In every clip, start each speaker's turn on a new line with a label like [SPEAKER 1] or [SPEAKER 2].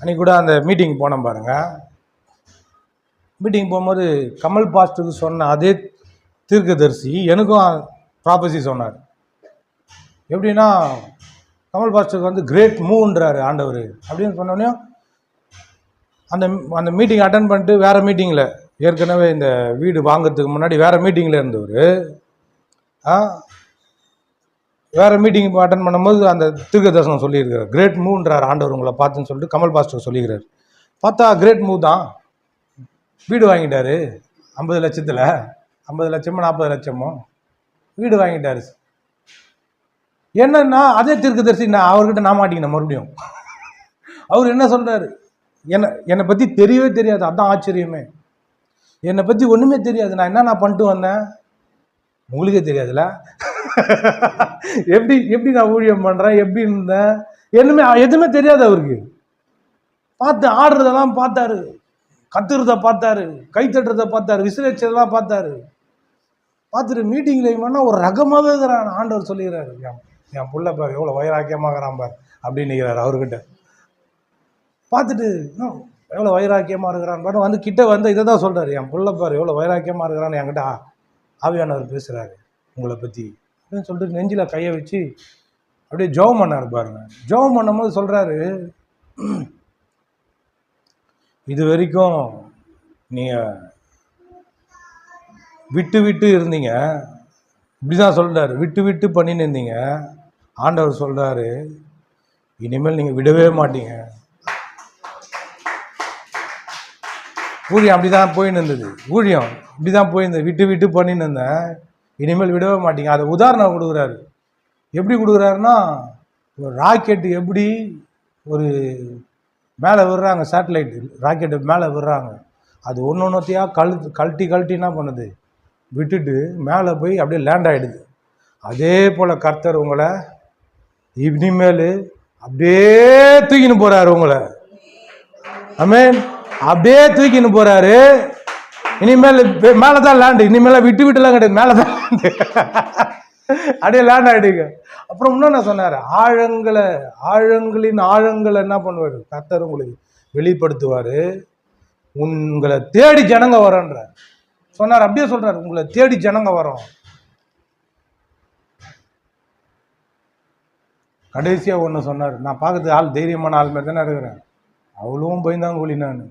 [SPEAKER 1] அன்றைக்கி கூட அந்த மீட்டிங் போனோம் பாருங்க. மீட்டிங் போகும்போது கமல் பாஸ்டருக்கு சொன்ன அதே தீர்க்கதரிசி எனக்கும் ப்ராபஸி சொன்னார். எப்படின்னா கமல் பாஸ்டருக்கு வந்து கிரேட் மூவ்ன்றாரு ஆண்டவர் அப்படின்னு சொன்னோடனே அந்த அந்த மீட்டிங் அட்டன் பண்ணிட்டு வேறு மீட்டிங்கில் ஏற்கனவே இந்த வீடு வாங்கிறதுக்கு முன்னாடி வேறு மீட்டிங்கில் இருந்தவர். வேறு மீட்டிங் அட்டன் பண்ணும்போது அந்த தீர்க்க தரிசனம் சொல்லியிருக்காரு கிரேட் மூவ்ன்றார் ஆண்டவர் உங்களை பார்த்துன்னு சொல்லிட்டு கமல் பாஸ்டர் சொல்லிக்கிறார். பார்த்தா கிரேட் மூவ் தான். வீடு வாங்கிட்டாரு. ஐம்பது லட்சத்தில். ஐம்பது லட்சமோ நாற்பது லட்சமோ? வீடு வாங்கிட்டாரு. என்னன்னா அதே தீர்க்கதரிசி நான் அவர்கிட்ட நான் மாட்டிக்கினேன் மறுபடியும். அவர் என்ன சொல்கிறாரு என்னை என்னை பற்றி தெரியவே தெரியாது. அதான் ஆச்சரியமே. என்னை பற்றி ஒன்றுமே தெரியாது. நான் என்ன நான் பண்ணிட்டு வந்தேன்? உங்களுக்கே தெரியாதுல்ல. எப்படி எப்படி நான் ஊழியம் பண்ணுறேன் எப்படி இருந்தேன்? என்னமே எதுவுமே தெரியாது அவருக்கு. பார்த்து ஆடுறதெல்லாம் பார்த்தாரு. கத்துறத பார்த்தாரு. கை தட்டுறத பார்த்தாரு. விசிலச்சதெல்லாம் பார்த்தாரு. பார்த்துட்டு மீட்டிங்கில் இவனா ஒரு ரகமாகவே இருக்கிறான். ஆண்டவர் சொல்லிடுறாரு என் என் புள்ள பாரு எவ்வளோ வைராக்கியமாகறான் பார் அப்படின்னு நிற்கிறாரு அவர்கிட்ட. பார்த்துட்டு இன்னும் எவ்வளோ வைராக்கியமாக இருக்கிறான் பாரு. வந்து கிட்ட வந்து இதை தான் சொல்கிறாரு என் புள்ள பாரு எவ்வளோ வைராக்கியமாக இருக்கிறான்னு என்கிட்ட ஆவியானவர் பேசுகிறாரு உங்களை பற்றி அப்படின்னு சொல்லிட்டு நெஞ்சில் கையை வச்சு அப்படியே ஜெபம் பண்ணார் பாருங்க. ஜெபம் பண்ணும்போது சொல்கிறாரு இது வரைக்கும் நீங்கள் விட்டு விட்டு இருந்தீங்க. இப்படி தான் சொல்கிறாரு விட்டு விட்டு பண்ணின்னு இருந்தீங்க. ஆண்டவர் சொல்கிறாரு இனிமேல் நீங்கள் விடவே மாட்டீங்க. ஊழியம் அப்படி தான் போயின்னு இருந்தது. ஊழியம் இப்படி தான் போயிருந்தது. விட்டு விட்டு பண்ணின்னு இருந்தேன். இனிமேல் விடவே மாட்டீங்க. அதை உதாரணம் கொடுக்குறாரு. எப்படி கொடுக்குறாருன்னா ஒரு ராக்கெட்டு எப்படி ஒரு மேலே விடுறாங்க சேட்டலைட் ராக்கெட்டு மேலே விடுறாங்க. அது ஒன்று ஒன்றுத்தையாக கழு கழட்டி கழட்டி என்ன பண்ணுது? விட்டுட்டு மேலே போய் அப்படியே லேண்ட் ஆகிடுது அதே போல் கர்த்தர் உங்களை இனிமேல் அப்படியே தூக்கின்னு போகிறாரு உங்களை. ஆமென் அப்படியே தூக்கின்னு போகிறாரு இனிமேல் மேலே தான் லேண்டு இனிமேல் விட்டு விட்டுலாம் கிடையாது மேலே தான் லேண்டு அப்படியே லேண்ட் ஆகிடுங்க அப்புறம் இன்னொன்று சொன்னார் ஆழங்களை ஆழங்களின் ஆழங்களை என்ன பண்ணுவார்? கத்தர் உங்களுக்கு வெளிப்படுத்துவார். உங்களை தேடி ஜனங்க வரன்றார். சொன்னார் அப்படியே சொல்கிறார் உங்களை தேடி ஜனங்க வரோம். கடைசியாக ஒன்று சொன்னார் நான் பார்க்கறது ஆள் தைரியமான ஆள் மாதிரி தானே இருக்கிறேன். அவ்வளவும் பயந்தாங்கோலி நான்.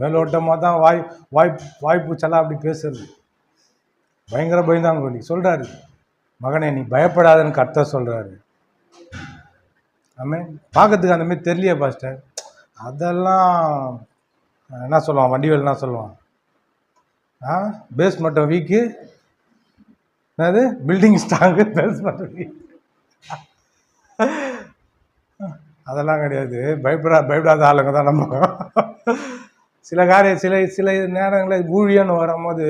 [SPEAKER 1] மேலோட்டமாக தான் வாய் வாய் வாய்ப்பூச்செல்லாம் அப்படி பேசுறது. பயங்கர பயந்தாங்கோலி சொல்கிறாரு மகனே நீ பயப்படாதன்னு கர்த்தர் சொல்கிறாரு ஆமே பார்க்கறதுக்கு அந்த மாதிரி தெரியலையே பாஸ்டர். அதெல்லாம் என்ன சொல்லுவான்? வண்டிவேல் என்ன சொல்லுவான்? ஆ? பேஸ் மட்டும் வீக்கு என்னது? பில்டிங் ஸ்ட்ராங்கு பேஸ் மட்டும் வீக் அதெல்லாம் கிடையாது. பயப்படா பயப்படாத ஆளுங்க தான் நம்ம. சில காரியம் சில சில நேரங்களில் ஊழியன்னு வரும்போது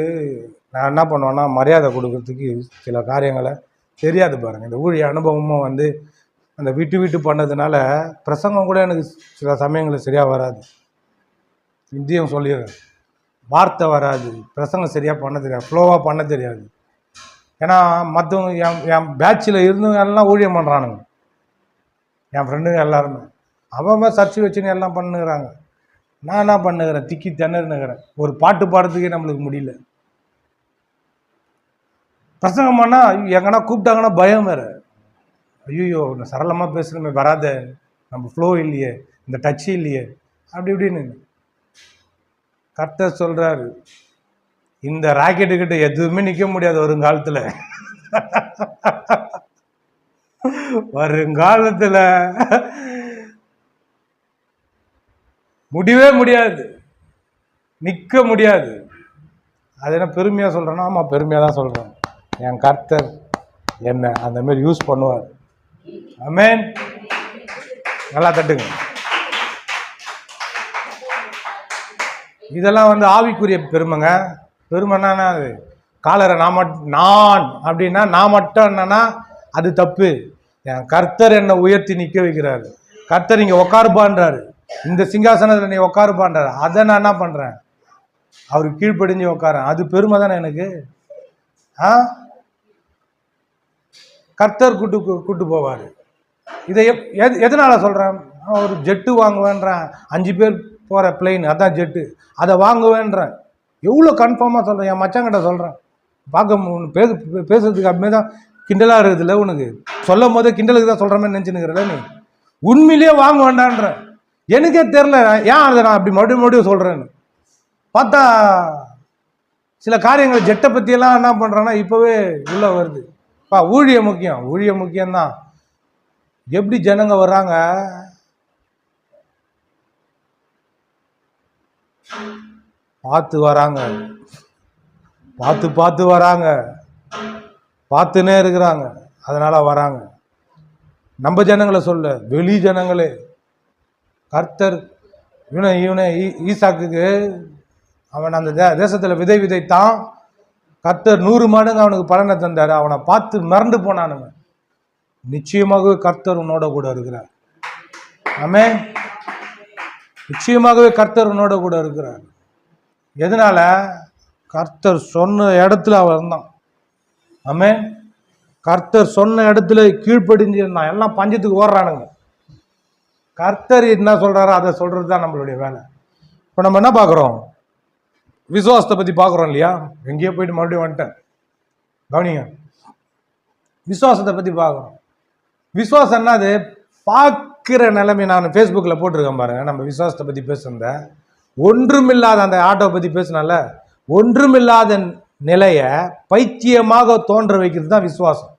[SPEAKER 1] நான் என்ன பண்ணுவேன்னா மரியாதை கொடுக்கறதுக்கு சில காரியங்களை தெரியாது பாருங்கள் இந்த ஊழிய அனுபவமும் வந்து அந்த விட்டு விட்டு பண்ணதுனால பிரசங்கம் கூட எனக்கு சில சமயங்களில் சரியாக வராது. இந்தியம் சொல்லிடுறேன். வார்த்தை வராது. பிரசங்கம் சரியாக பண்ண தெரியாது. ஃப்ளோவாக பண்ண தெரியாது. ஏன்னா மற்றவங்க என் என் பேட்சில் இருந்தவங்க எல்லாம் ஊழியம் பண்ணுறானுங்க என் ஃப்ரெண்டுங்க எல்லாருமே. அவன் அவன் சர்ச்சு வச்சுன்னு எல்லாம் பண்ணுகிறாங்க. நான் என்ன பண்ணுகிறேன்? திக்கி திணறுனுக்கிறேன் ஒரு பாட்டு பாடுறதுக்கே நம்மளுக்கு முடியல. பிரசங்கம் பண்ணால் எங்கன்னா கூப்பிட்டாங்கன்னா பயம் வேறு. ஐயோ நான் சரளமாக பேசுகிறோமே வராத. நம்ம ஃப்ளோ இல்லையே இந்த டச் இல்லையே. அப்படி இப்படின்னு. கர்த்தர் சொல்கிறாரு இந்த ராக்கெட்டுக்கிட்ட எதுவுமே நிற்க முடியாது வருங்காலத்தில். வருங்காலத்தில் முடியவே முடியாது. நிற்க முடியாது. அது என்ன பெருமையாக சொல்கிறேன்னா ஆமாம் பெருமையாக தான் சொல்கிறேன் என் கர்த்தர் என்ன அந்த மாதிரி யூஸ் பண்ணுவார். அமேன் நல்லா தட்டுங்க. இதெல்லாம் வந்து ஆவிக்குரிய பெருமைங்க. பெருமைன்னா அது? காலரை நான் மட் நான் அப்படின்னா நான் மட்டும் என்னன்னா அது தப்பு. என் கர்த்தர் என்னை உயர்த்தி நிற்க வைக்கிறாரு. கர்த்தர் இங்கே உட்காருப்பான்றாரு இந்த சிங்காசனத்தில் நீ உட்காருப்பான்றார் அதை நான் என்ன பண்ணுறேன் அவர் கீழ்ப்படிஞ்சு உட்காரன் அது பெருமை தானே எனக்கு? ஆ? கர்த்தர் கூட்டு கூட்டு போவார். இதை எப் எது எதனால் சொல்கிறேன் ஒரு ஜெட்டு வாங்குவேன்றேன். அஞ்சு பேர் போகிற பிளெயின் அதான் ஜெட்டு. அதை வாங்குவேன்றேன். எவ்வளோ கன்ஃபார்மாக சொல்கிறேன் என் மச்சாங்கிட்ட சொல்கிறேன் பார்க்க பேசு பேசுறதுக்கு அப்படியே தான் கிண்டலாக இருக்குதுல்ல உனக்கு? சொல்லும் போதே கிண்டலுக்கு தான் சொல்கிற மாதிரி நினச்சினுக்கிறல நீ? உண்மையிலேயே வாங்க வேண்டான்ற எனக்கே தெரில ஏன் அதை நான் அப்படி மறுபடியும் மறுபடியும் சொல்கிறேன்னு பார்த்தா சில காரியங்கள் ஜெட்டை பற்றியெல்லாம் என்ன பண்ணுறேன்னா இப்போவே உள்ளே வருது. பா ஊழிய முக்கியம். ஊழிய முக்கியம்தான். எப்படி ஜனங்க வர்றாங்க? பார்த்து வராங்க. பார்த்து பார்த்து வராங்க. பார்த்துனே இருக்கிறாங்க. அதனால் வராங்க. நம்ம ஜனங்களை சொல்ல. வெளி ஜனங்களே. கர்த்தர் இவனை இவனை ஈ- ஈசாக்குக்கு அவன் அந்த தே தேசத்தில் விதை விதைத்தான். கர்த்தர் நூறு மடங்கு அவனுக்கு பலனை தந்தார். அவனை பார்த்து மறந்து போனானுங்க நிச்சயமாகவே கர்த்தர் உன்னோட கூட இருக்கிறார். ஆமே நிச்சயமாகவே கர்த்தர் உன்னோட கூட இருக்கிறார். எதனால? கர்த்தர் சொன்ன இடத்துல அவன் இருந்தான். ஆமே கர்த்தர் சொன்ன இடத்துல கீழ்ப்படிஞ்சு இருந்தான். எல்லாம் பஞ்சத்துக்கு ஓடுறானுங்க. கர்த்தர் என்ன சொல்கிறாரோ அதை சொல்கிறது தான் நம்மளுடைய வேலை. இப்போ நம்ம என்ன பார்க்குறோம்? விசுவாசத்தை பற்றி பார்க்குறோம் இல்லையா? எங்கேயோ போயிட்டு மறுபடியும் வந்துட்டேன். கவனிங்க. விசுவாசத்தை பற்றி பார்க்குறோம். விசுவாசம் என்னது? பார்க்குற நிலைமை நான் ஃபேஸ்புக்கில் போட்டிருக்கேன் பாருங்க. நம்ம விசுவாசத்தை பற்றி பேசுனத. ஒன்றுமில்லாத அந்த ஆட்டோவை பற்றி பேசினால ஒன்றுமில்லாத நிலையை பைத்தியமாக தோன்ற வைக்கிறது தான் விசுவாசம்.